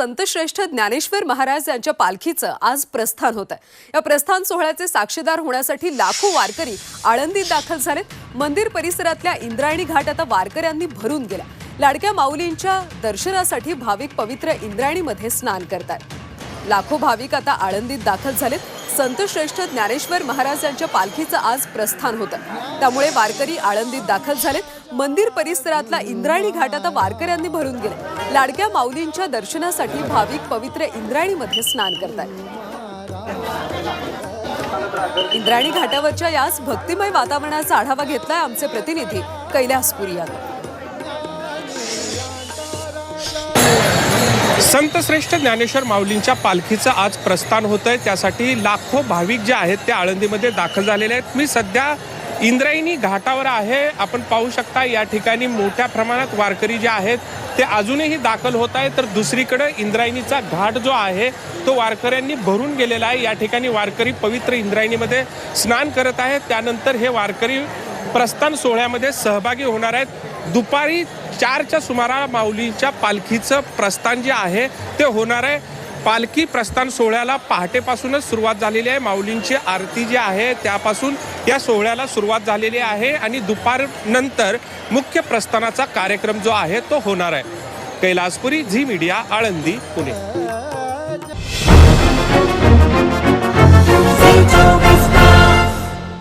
संतश्रेष्ठ ज्ञानेश्वर महाराज यांच्या पालखीचं आज प्रस्थान होत आहे या प्रस्थान सोहळ्याचे साक्षीदार होण्यासाठी लाखो वारकरी आळंदीत दाखल झालेत. मंदिर परिसरातल्या इंद्रायणी घाट आता वारकऱ्यांनी भरून गेला. लाडक्या माऊलींच्या दर्शनासाठी भाविक पवित्र इंद्रायणीमध्ये स्नान करतात. लाखो भाविक आता आळंदीत दाखल झालेत. संतश्रेष्ठ ज्ञानेश्वर महाराज यांच्या पालखीचं आज प्रस्थान होतं. त्यामुळे वारकरी आळंदीत दाखल झालेत. मंदिर परिसरातला इंद्रायणी घाट आता वारकऱ्यांनी भरून गेले लाडक्या माऊलींच्या दर्शनासाठी भाविक पवित्र इंद्रायणीमध्ये स्नान करतात इंद्रायणी घाटावरच्या याच भक्तिमय वातावरणाचा आढावा घेतलाय आमचे प्रतिनिधी कैलासपुरी यांनी संतश्रेष्ठ ज्ञानेश्वर माऊलींच्या पालखीचं आज प्रस्थान होत आहे त्यासाठी लाखो भाविक जे आहेत ते आळंदीमध्ये दाखल झालेले आहेत. मी सध्या इंद्रायणी घाटावर आहे. आपण पाहू शकता या ठिकाणी मोठ्या प्रमाणात वारकरी जे आहेत ते अजूनही दाखल होत आहे तर दुसरीकडे इंद्रायणीचा घाट जो आहे तो वारकऱ्यांनी भरून गेलेला आहे. या ठिकाणी वारकरी पवित्र इंद्रायणीमध्ये स्नान करत आहेत. त्यानंतर हे वारकरी प्रस्थान सोहळ्यामध्ये सहभागी होणार आहेत. दुपारी चारच्या सुमाराला माऊलींच्या पालखीचं प्रस्थान जे आहे ते होणार आहे. पालखी प्रस्थान सोहळ्याला पहाटेपासूनच सुरुवात झालेली आहे. माऊलींची आरती जी आहे त्यापासून या सोहळ्याला सुरुवात झालेली आहे आणि दुपारनंतर मुख्य प्रस्थानाचा कार्यक्रम जो आहे तो होणार आहे. Kailaspuri Zee Media Alandi Pune.